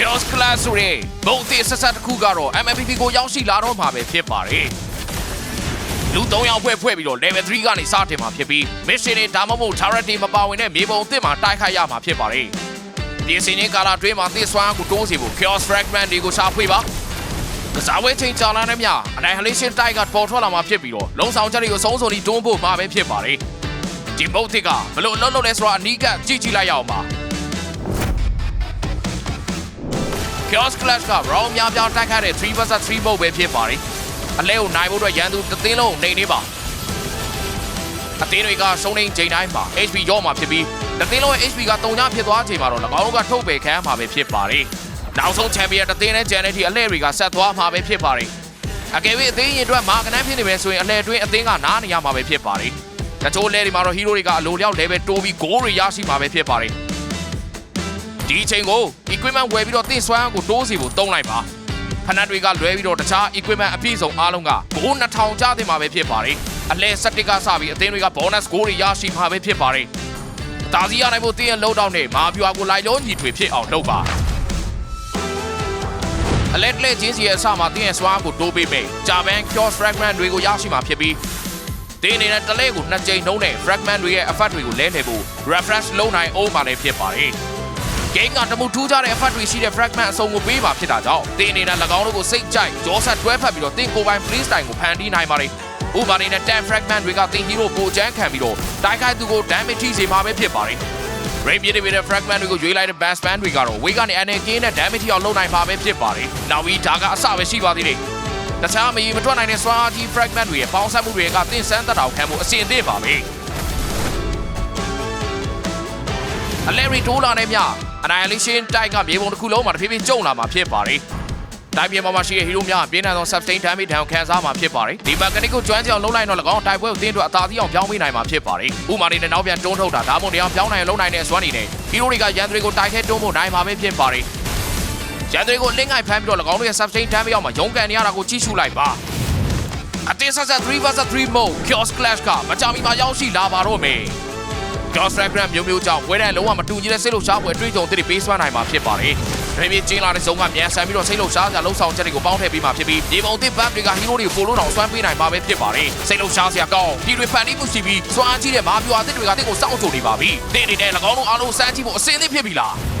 Chaos Class ဆိုတဲ့ဘုံအသစ်ဆက်ဆက်တစ်ခုကတော့ MMPP ကိုရောက်ရှိလာတော့မှာပဲဖြစ်ပါတယ်လူ၃ယောက်ဖွဲ့ဖွဲ့ပြီးတော့ level 3ကနေစတင်မှာဖြစ်ပြီး mission တွေဒါမှမဟုတ် turret တွေမပါဝင်တဲ့မြေပုံအသစ်မှာတိုက်ခိုက်ရမှာဖြစ်ပါတယ်ဒီအစီအစဉ်ကာလအတွင်းမှာသစ်စွမ်းကိုတိုးစီဖို့ Chaos Fragment တွေကိုရှာဖွေပါကစားဝဲချိန်ကြာလာတဲ့မြ Annihilation တိုက်ကပေါ်ထွက်လာမှာဖြစ်ပြီးတော့လုံဆောင်ချက်တွေကိုဆုံးစုံပြီးတွန်းဖို့မှာပဲဖြစ်ပါတယ်ဒီဘုတ်တစ်ကဘလို့အလုပ်လုပ်လဲဆိုတာအနီးကပ်ကြည့်ကြည့်လိုက်ရအောင်ပါ Chaos Clash က round များပြားတိုက်ခိုက်တဲ့3 vs 3 mode ပဲဖြစ်ပါတယ်။အလဲကိုနိုင်ဖို့အတွက်ရန်သူတစ်သိန်းလုံးနေနေပါ။အသင်းတွေကရှုံးနေချိန်တိုင်းမှာ HP ရော့မှာဖြစ်ပြီးတစ်သိန်းလုံးရဲ့ HP ကတုံညာဖြစ်သွားချိန်မှာတော့၎င်းတို့ကထုတ်ပယ်ခံရမှာပဲဖြစ်ပါတယ်။နောက်ဆုံးချန်ပီယံတစ်သိန်းနဲ့ဂျန်နယ်တီအလဲတွေကဆက်သွားမှာပဲဖြစ်ပါတယ်။အကယ်၍အသင်းရင်အတွက်မာကနန်းဖြစ်နေမယ်ဆိုရင်အလဲအတွင်းအသင်းကနားနေရမှာပဲဖြစ်ပါတယ်။တချို့လဲတွေမှာတော့ဟီးရိုတွေကအလိုလျောက် level တိုးပြီး goal တွေရရှိမှာပဲဖြစ်ပါတယ်။ ဒီအချိန်ကို equipment ဝယ်ပြီးတော့တင်စွမ်းကိုတိုးစီဖို့တုံးလိုက်ပါဖနက်တွေကလွဲပြီးတော့တခြား equipment အပြည့်စုံအားလုံးကဘိုး2000ကျတင်မှာပဲဖြစ်ပါတယ်အလဲစတစ်ကစပြီးအသင်းတွေက bonus goal တွေရရှိမှာပဲဖြစ်ပါတယ်တာစီရနိုင်ဖို့တင်းရဲ့လုံတော့နဲ့မာပြူအကိုလိုက်လုံးညီထွေဖြစ်အောင်လုပ်ပါအလက်လက်ချင်းစီရဲ့အစမှာတင်းရဲ့စွမ်းကိုတိုးပေးမယ်ဂျာဗန် cross fragment တွေကိုရရှိမှာဖြစ်ပြီးတင်းနေတဲ့တလဲကိုနှစ်ကြိမ်နှုံးတဲ့ fragment တွေရဲ့ effect တွေကိုလဲလှယ်ဖို့ refresh လုပ်နိုင်အောင်ပါလည်းဖြစ်ပါတယ် ဂိမ်းကတမှုထူးခြားတဲ့အဖတ်တွေရှိတဲ့ fragment အစုံကိုပေးပါဖြစ်တာကြောင့်တင်းအနေနဲ့၎င်းတို့ကိုစိတ်ကြိုက်ကြောဆက်တွဲဖက်ပြီးတော့တင်းကိုပိုင် play style ကိုဖန်တီးနိုင်ပါတယ်။ဥပမာအနေနဲ့10 fragment တွေကတင်း hero ကိုကြမ်းခံပြီးတော့တိုက်ခိုက်သူကို damage ထိစေမှာပဲဖြစ်ပါတယ်။ Rain ပြည့်တဲ့ fragment တွေကိုရွေးလိုက်တဲ့ bass band တွေကတော့ wave ကနေ angle ကင်းနဲ့ damage ထိအောင်လုပ်နိုင်မှာပဲဖြစ်ပါတယ်။နောက်ပြီးဒါကအစပဲရှိပါသေးတယ်။တခြားမကြီးမထွက်နိုင်တဲ့ sword arty fragment တွေရဲ့ပေါင်းစပ်မှုတွေကတင်းစမ်းသက်တော်ခံမှုအဆင်သင့်ပါပဲ။အလဲရီတိုးလာတဲ့မြ Annihilation တိုက်ကမြေပုံတစ်ခုလုံးမှာတဖြည်းဖြည်းကျုံလာမှာဖြစ်ပါတယ်။တိုင်းပြည်မှာမှာရှိတဲ့ဟီးရိုးများအပြင်းထန်ဆုံး sustain damage ဒဏ်ကိုခံစားမှာဖြစ်ပါတယ်။ဒီ mechanic ကိုကျွမ်းကျင်အောင်လုပ်လိုက်တော့၎င်းတိုက်ပွဲကိုတင်းတို့အသာစီးအောင်ပြောင်းပေးနိုင်မှာဖြစ်ပါတယ်။ဥမာနေနဲ့နောက်ပြန်တွန်းထုတ်တာဒါမှမဟုတ်တရားပြောင်းနိုင်အောင်လုပ်နိုင်တဲ့စွမ်းနေနဲ့ဟီးရိုးတွေကရန်သူတွေကိုတိုက်ခဲတွန်းဖို့နိုင်မှာပဲဖြစ်ပါတယ်။ရန်သူတွေကိုလင်းငိုက်ဖမ်းပြီးတော့၎င်းတို့ရဲ့ sustain damage အောင်မှာရုန်းကန်နေရတာကိုကြည့်ရှုလိုက်ပါ။အတင်းဆက်ဆက်3 vs 3 mode Chaos Clash ကမကြာမီမှာရောက်ရှိလာပါတော့မယ်။ Cross Diagram မျိုးမျိုးကြောင့်ပွဲတိုင်းလုံးဝမတူညီတဲ့စိတ်လှုပ်ရှားပွဲအတွေ့အကြုံတွေပေးစွမ်းနိုင်မှာဖြစ်ပါတယ်။ဒါပေမဲ့ကျင်းလာတဲ့ဇုံကမြန်ဆန်ပြီးတော့စိတ်လှုပ်ရှားစရာလှုပ်ဆောင်ချက်တွေကိုပေါင်းထည့်ပေးမှာဖြစ်ပြီးဒီပုံသစ်ဘတ်တွေကဟီးရိုးတွေကိုပိုလို့တောင်စွမ်းပေးနိုင်မှာပဲဖြစ်ပါတယ်။စိတ်လှုပ်ရှားစရာကောင်းဒီတွေဖန်တီးမှုရှိပြီးစွမ်းအားကြီးတဲ့မာပြူအသစ်တွေကတင့်ကိုစောင့်ကြိုနေပါပြီ။တင်းနေတဲ့၎င်းတို့အားလုံးစမ်းကြည့်ဖို့အစင်းသစ်ဖြစ်ပြီလား။